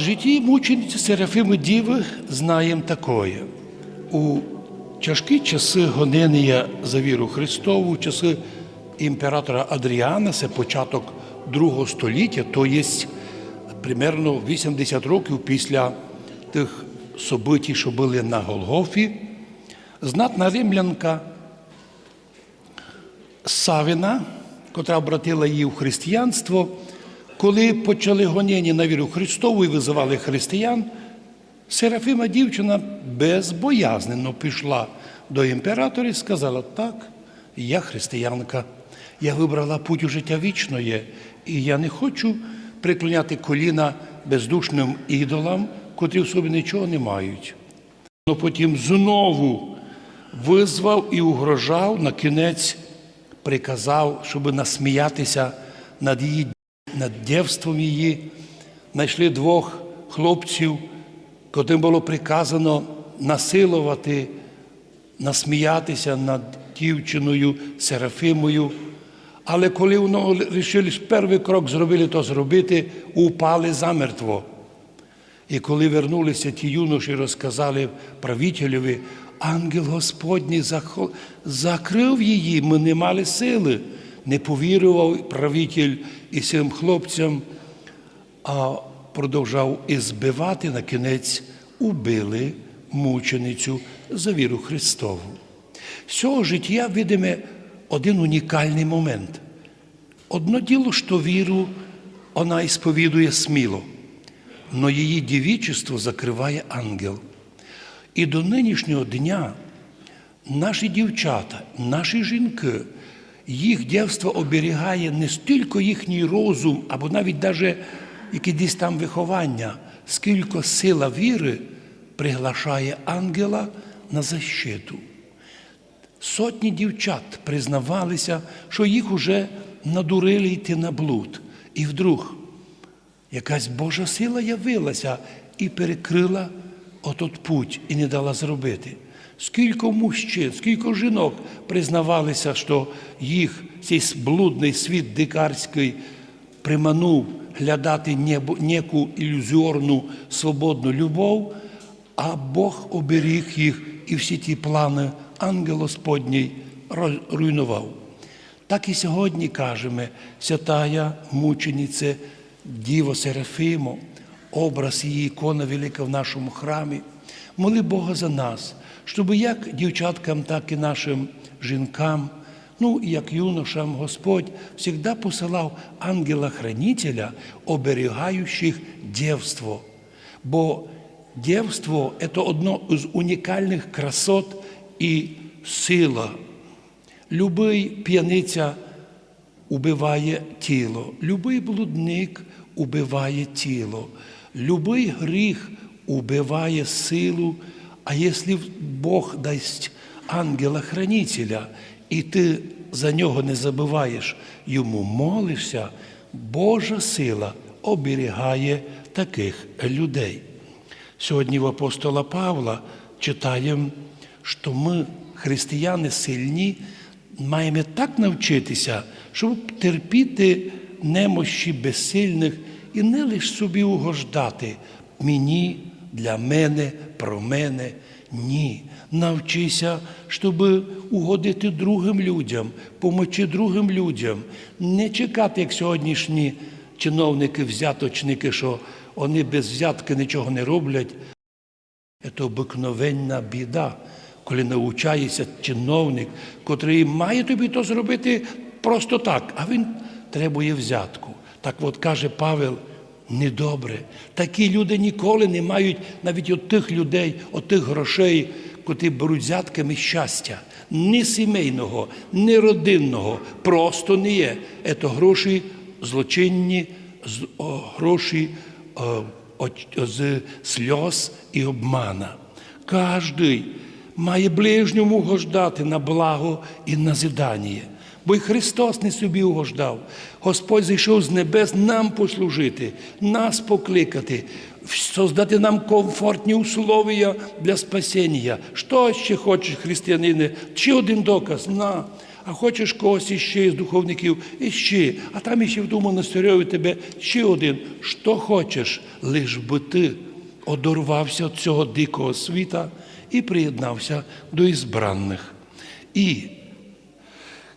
житті мучениці Серафими Діви знаємо такое. У тяжкі часи гонення за віру Христову, часи імператора Адріана, це початок другого століття, то є примерно 80 років після тих событій, що були на Голгофі, знатна римлянка Савіна, котра обратила її в християнство, коли почали гонення на віру Христову і визивали християн, Серафима дівчина безбоязненно пішла до імператора і сказала: так, я християнка, я вибрала путь у життя вічної, і я не хочу приклоняти коліна бездушним ідолам, котрі в собі нічого не мають. Но потім знову визвав і угрожав, на кінець приказав, щоб насміятися над її над дівством її. Знайшли двох хлопців, котрим було приказано насилувати, насміятися над дівчиною Серафимою. Але коли воно вирішили перший крок зробили, то зробити, упали замертво. І коли вернулися ті юноші, розказали правителеві, ангел Господній закрив її, ми не мали сили. Не повірував правитель і цим хлопцям, а продовжав і збивати на кінець, убили мученицю за віру Христову. З цього життя видиме один унікальний момент. Одно діло, що віру вона ісповідує сміло, но її дівічество закриває ангел. І до нинішнього дня наші дівчата, наші жінки, їх дівство оберігає не стільки їхній розум, або навіть даже якесь там виховання, скільки сила віри приглашає ангела на защиту. Сотні дівчат признавалися, що їх уже надурили йти на блуд. І вдруг якась Божа сила явилася і перекрила отот путь і не дала зробити. Скільки мужчин, скільки жінок признавалися, що їх цей блудний світ дикарський приманув глядати неку ілюзіорну свободну любов, а Бог оберіг їх і всі ті плани ангел Господній руйнував. Так і сьогодні кажемо, святая мучениця Діво Серафимо, образ її ікона велика в нашому храмі. Моли Бога за нас, щоб як дівчаткам, так і нашим жінкам, ну і як юношам Господь завжди посилав ангела-хранителя, оберігаючих дівство. Бо дівство – це одно з унікальних красот і сила. Любий п'яниця убиває тіло, любий блудник убиває тіло, любий гріх убиває силу. А якщо Бог дасть ангела-хранителя, і ти за нього не забуваєш, йому молишся, Божа сила оберігає таких людей. Сьогодні в апостола Павла читаємо, що ми, християни сильні, маємо так навчитися, щоб терпіти немощі безсильних і не лише собі угождати мені, для мене, про мене. Ні. Навчися, щоб угодити другим людям, помочи другим людям, не чекати, як сьогоднішні чиновники, взяточники, що вони без взятки нічого не роблять. Це обикновенна біда, коли навчається чиновник, котрий має тобі то зробити просто так, а він требує взятку. Так от каже Павел, недобре. Такі люди ніколи не мають навіть от тих людей, от тих грошей, котрі беруть взятками щастя. Ні сімейного, ні родинного, просто не є. Це гроші злочинні, гроші з сльоз і обмана. Кожний має ближньому угождати на благо і назидання. Бо й Христос не собі угождав. Господь зійшов з небес нам послужити, нас покликати, создати нам комфортні условия для спасіння. Що ще хочеш, християнине? Чи один доказ? На. а хочеш когось іще з духовників, іще, а там іще в тому монастирьові тебе ще один. Що хочеш, лиш би ти одорвався від цього дикого світа і приєднався до ізбранних. І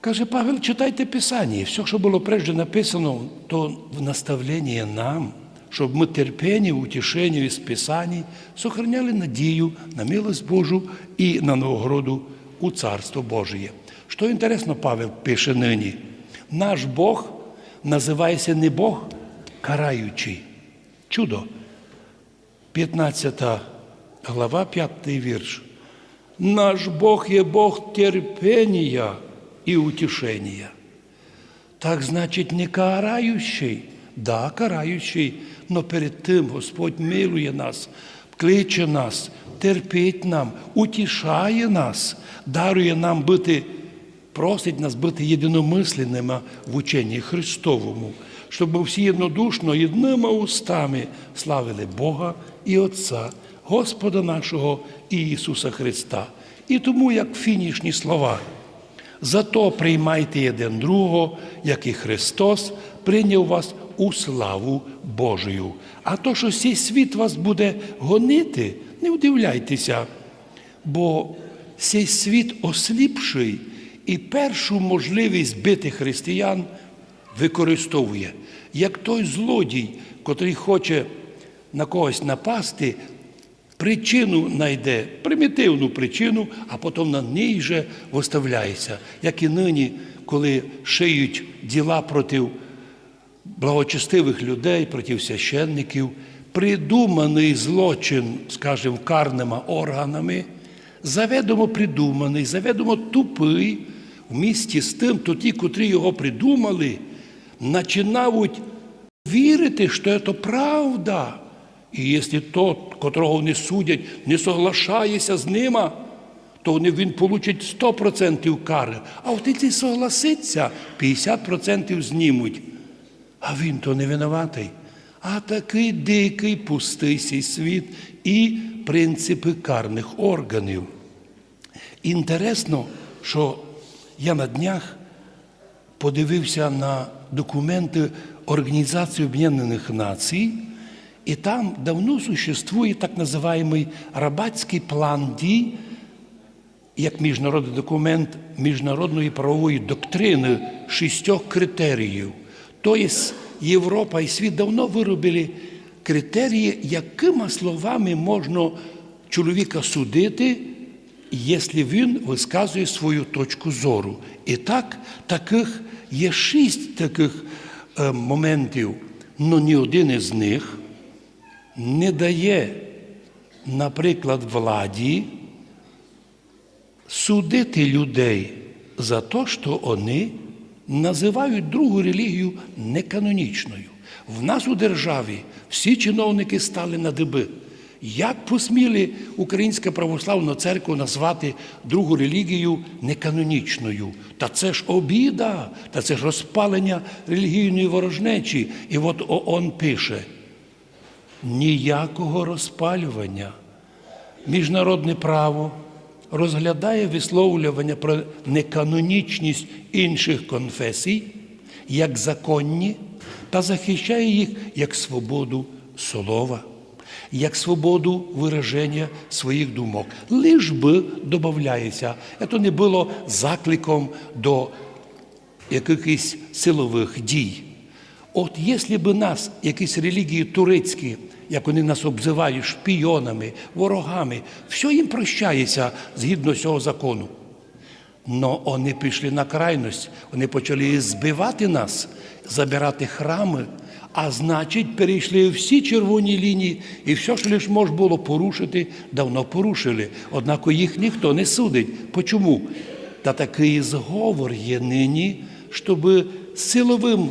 Каже Павел, читайте Писання. Все, що було прежде написано, то в наставлення нам, щоб ми терпіння, утішення із Писаний сохраняли надію на милость Божу і на нагороду у Царство Божие. Що інтересно, Павел пише нині, наш Бог називається не Бог караючий. Чудо. 15 глава, 5 вірш. Наш Бог є Бог терпіння і утішення. Так значить, не караючий, да, караючий, но перед тим Господь милує нас, кличе нас, терпить нам, утішає нас, дарує нам бути, просить нас бути єдиномисленними в ученні Христовому, щоб ми всі єднодушно, єдними устами славили Бога і Отця, Господа нашого і Ісуса Христа. І тому, як фінішні слова. Зато приймайте один другого, як і Христос прийняв вас у славу Божою. А то, що цей світ вас буде гонити, не удивляйтеся, бо цей світ осліпший і першу можливість бити християн використовує. Як той злодій, котрий хоче на когось напасти, причину знайде, примітивну причину, а потім на ній же виставляється. Як і нині, коли шиють діла проти благочестивих людей, проти священників, придуманий злочин, скажімо, карними органами, заведомо придуманий, заведомо тупий, в місті з тим, то ті, котрі його придумали, починають вірити, що це правда. І якщо тот, котрого вони судять, не соглашається з ними, то він получить 100% кари. А от якщо согласиться, 50% знімуть. А він то не винуватий. А такий дикий, пустий світ і принципи карних органів. Інтересно, що я на днях подивився на документи Організації Об'єднаних Націй, і там давно существує так називаємий Рабатський план дій, як міжнародний документ міжнародної правової доктрини шістьох критеріїв. Тобто Європа і світ давно виробили критерії, якими словами можна чоловіка судити, якщо він висказує свою точку зору. І так, таких є шість таких е, моментів, але ні один із них не дає, наприклад, владі судити людей за те, що вони називають другу релігію неканонічною. В нас у державі всі чиновники стали на диби. Як посміли Українська православна церква назвати другу релігію неканонічною? Та це ж обіда, та це ж розпалення релігійної ворожнечі. І от ООН пише: ніякого розпалювання. Міжнародне право розглядає висловлювання про неканонічність інших конфесій як законні та захищає їх як свободу слова, як свободу вираження своїх думок. Лиш би додається, це не було закликом до якихось силових дій. От якщо б нас якісь релігії турецькі, як вони нас обзивають шпійонами, ворогами, все їм прощається згідно цього закону. Но вони пішли на крайність, вони почали збивати нас, забирати храми, а значить, перейшли всі червоні лінії, і все, що лише можна було порушити, давно порушили. Однак їх ніхто не судить. Почому? Та такий зговор є нині, щоб силовим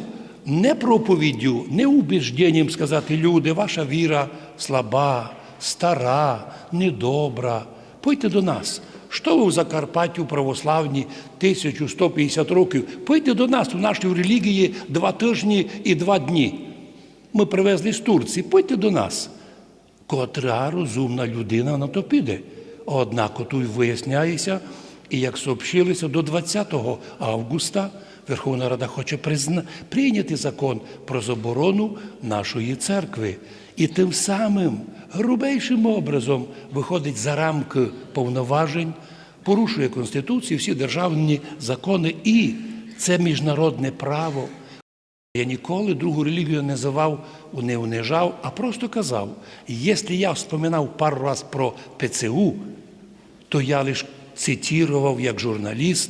не проповіддю, не убіжденням сказати, люди, ваша віра слаба, стара, недобра. Пойте до нас. Що ви в Закарпатті в православні 1150 років? Пойте до нас у нашій релігії два тижні і два дні. Ми привезли з Турції, пойте до нас. Котра розумна людина на то піде. Однак тут виясняється, І як сообщилося, до 20 августа Верховна Рада хоче призна... прийняти закон про заборону нашої церкви. І тим самим грубейшим образом виходить за рамки повноважень, порушує Конституцію, всі державні закони, і це міжнародне право. Я ніколи другу релігію не називав, не унижав, а просто казав, якщо я вспоминав пару раз про ПЦУ, то я лише цитував як журналіст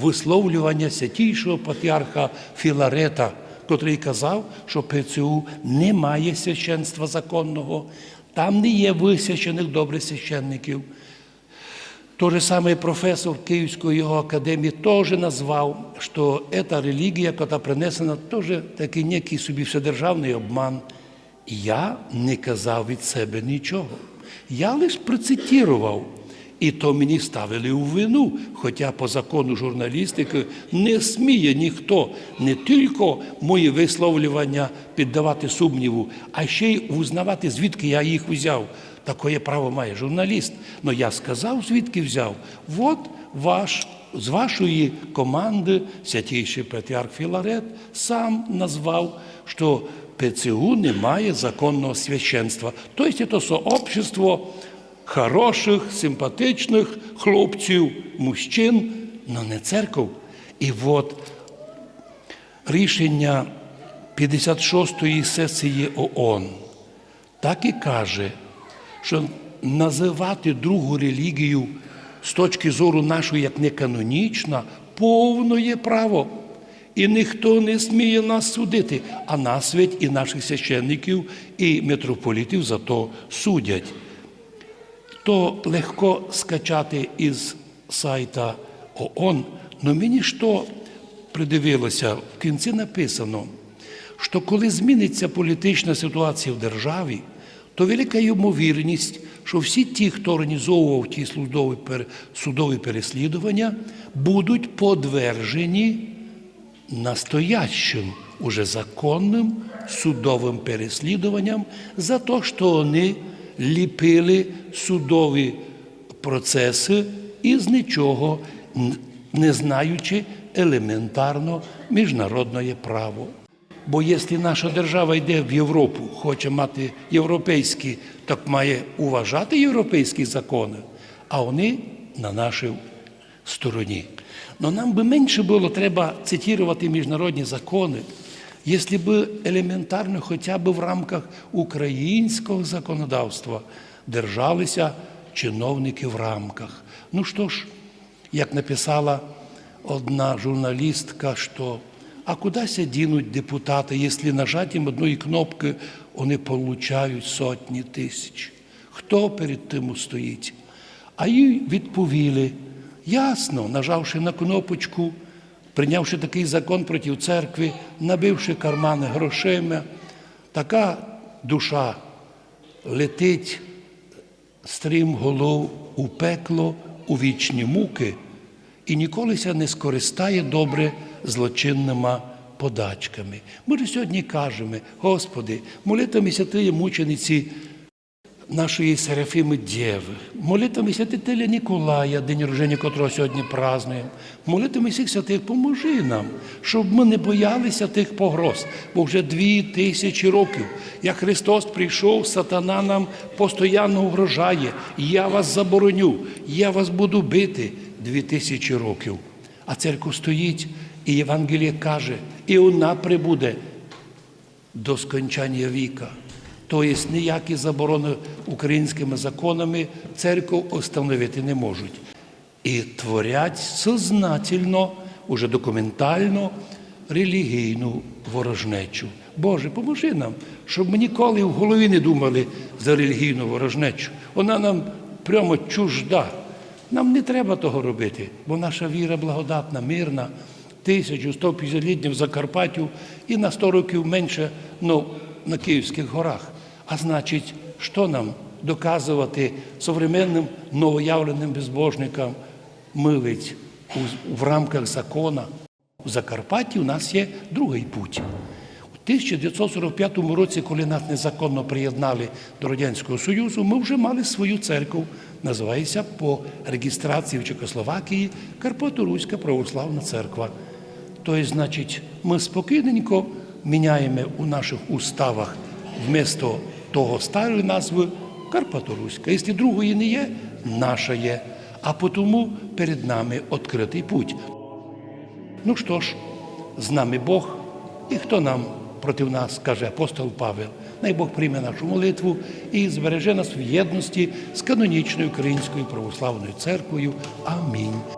висловлювання святійшого патріарха Філарета, котрий казав, що ПЦУ не має священства законного, там не є висвячених добрих священників. То же самое профессор Киевской его академии тоже назвал, что эта религия, яка принесена, тоже такий некий собі вседержавний обман. Я не казав від себе нічого. Я лише процитував. І то мені ставили у вину, хоча по закону журналістики не сміє ніхто не тільки мої висловлювання піддавати сумніву, а ще й узнавати, звідки я їх взяв. Таке право має журналіст. Ну я сказав, звідки взяв. От ваш, з вашої команди святійший патріарх Філарет сам назвав, що ПЦУ не має законного священства. Тобто це сообщество хороших, симпатичних хлопців, мужчин, але не церков. І от рішення 56-ї сесії ООН так і каже, що називати другу релігію з точки зору нашої як неканонічна, повно є право. І ніхто не сміє нас судити, а нас ведь і наших священників, і митрополітів за то судять. То легко скачати із сайта ООН, але мені що придивилося, в кінці написано, що коли зміниться політична ситуація в державі, то велика ймовірність, що всі ті, хто організовував ті судові переслідування, будуть подвержені настоящим, уже законним судовим переслідуванням за те, що вони ліпили судові процеси із нічого, не знаючи елементарно міжнародне право. Бо якщо наша держава йде в Європу, хоче мати європейські, так має уважати європейські закони, а вони на нашій стороні. Но нам би менше було треба цитувати міжнародні закони, якщо б елементарно, хоча б в рамках українського законодавства держалися чиновники в рамках. Ну що ж, як написала одна журналістка, що а куди дінуть депутати, якщо нажаттям одної кнопки вони получають сотні тисяч? Хто перед тим стоїть? А їй відповіли, ясно, нажавши на кнопочку, прийнявши такий закон проти церкви, набивши кармани грошима, така душа летить стрім голов у пекло, у вічні муки і ніколися не скористає добре злочинними подачками. Ми ж сьогодні кажемо, Господи, молитвами святої мучениці нашої Серафіми Дєви, молитвами святителя Ніколая, день рождення котрого сьогодні празднуємо, молитвами всіх святих, поможи нам, щоб ми не боялися тих погроз, бо вже дві тисячі років, як Христос прийшов, сатана нам постійно угрожає, я вас забороню, я вас буду бити дві тисячі років. А церква стоїть, і Євангеліє каже, і вона прибуде до скончання віка. Тобто ніякі заборони українськими законами церкву остановити не можуть. І творять сознательно, уже документально релігійну ворожнечу. Боже, поможи нам, щоб ми ніколи в голові не думали за релігійну ворожнечу. Вона нам прямо чужда. Нам не треба того робити, бо наша віра благодатна, мирна, 1150 в Закарпаттю і на 100 років менше ну, на Київських горах. А значить, що нам доказувати современним новоявленим безбожникам милить у- в рамках закона? У Закарпатті у нас є другий путь. У 1945 році, коли нас незаконно приєднали до Радянського Союзу, ми вже мали свою церкву, називається по реєстрації в Чехословакії Карпато-Руська православна церква. Тобто, значить, ми спокійненько міняємо у наших уставах вмісто того старої назви Карпаторуська. Якщо другої не є, наша є. А тому перед нами відкритий путь. Ну що ж, з нами Бог, і хто нам проти нас, каже апостол Павел. Най Бог прийме нашу молитву і збереже нас в єдності з канонічною Українською православною церквою. Амінь.